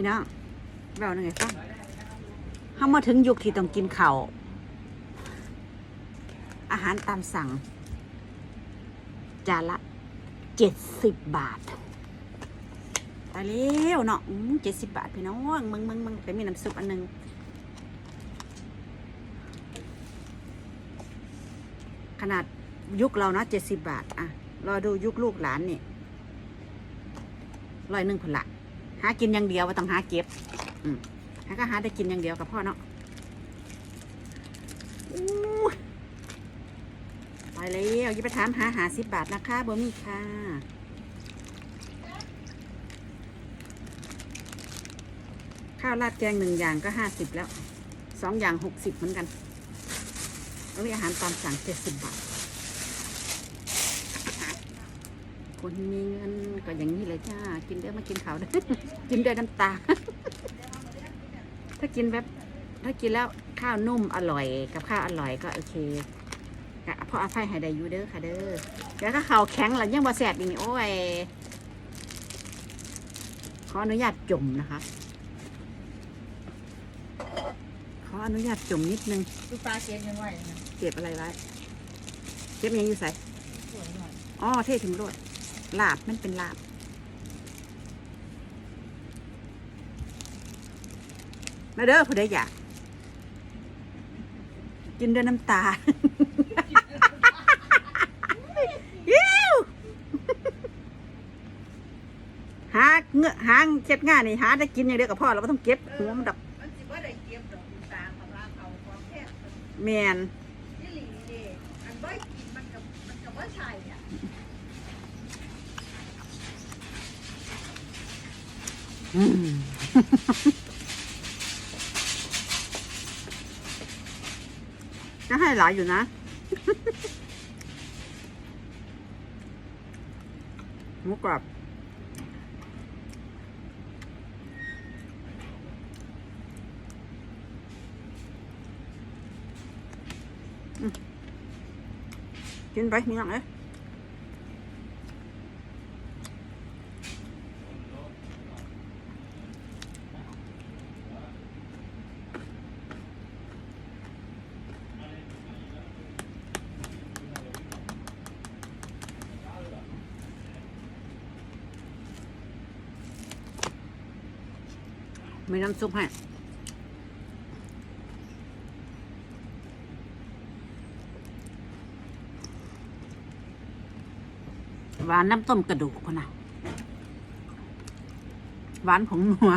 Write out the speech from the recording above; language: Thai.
พี่น้องเราหนึ่งไงฟังเขามาถึงยุคที่ต้องกินข้าวอาหารตามสั่ง จานละเจ็ดสิบบาทตายแล้วเนาะเจ็ดสิบบาทพี่น้องมึงมึงมึงแต่มีน้ำซุปอันหนึงขนาดยุคเรานะเจ็ดสิบบาท อะ รอดูยุคลูกหลานนี่ร้อยหนึ่งคนละ หากินอย่างเดียวว่าต้องหาเก็บ อืมหาก็หาได้กินอย่างเดียวกับพ่อเนาะไปแล้วอย่ไปถามหาหาสิบบาทนะคะบ่มีค่ะข้าวราดแกงหนึ่งอย่างก็ห้าสิบแล้วสองอย่างหกสิบเหมือนกันแล้วมีอาหารตามสั่งเจ็ดสิบบาท คนมีเงินก็อย่างนี้เลยจ้า กินเด้อมากินเขาวเด้อกินด้วยน้ำตา ถ้ากินแบบถ้ากินแล้วข้าวนุ่มอร่อย กับข้าวอร่อยก็โอเคก็เพราะอภัยให้ได้อยู่เด้อค่ะเด้อเดี๋ยวก็ข้าวแข็งแล้วยังบ่แสบอีกนี่โอ้ยขออนุญาตจุ่มนะคะ ขออนุญาตจุ่มนิดนึงดูปลาเก็บยังไงนะเก็บอะไรไว้เก็บยังอยู่ใส่สวยหน่อยอ๋อเท่ถึงรวด ลาบมันเป็นลาบมาเด้อผู้ใดอยาก กินด้วยน้ำตายิ้วหาเงื้อหางเช็ดง่ายนี่หาได้กินอย่างเดียวกับพ่อเราก็ต้องเก็บหัวมันดับมันสิว่าได้เก็บดอกตาของเราเขาความแค่แมน ยี่หลีเด้อันบ่กินมันกับมันกับว่าชายเนี่ย อืมก็ให้หลายอยู่นะ หมูกรอบอืมกินไปมีหนังเอ้ย มีน้ำซุปให้หวานน้ำต้มกระดูกคนน่ะหวานผงนัว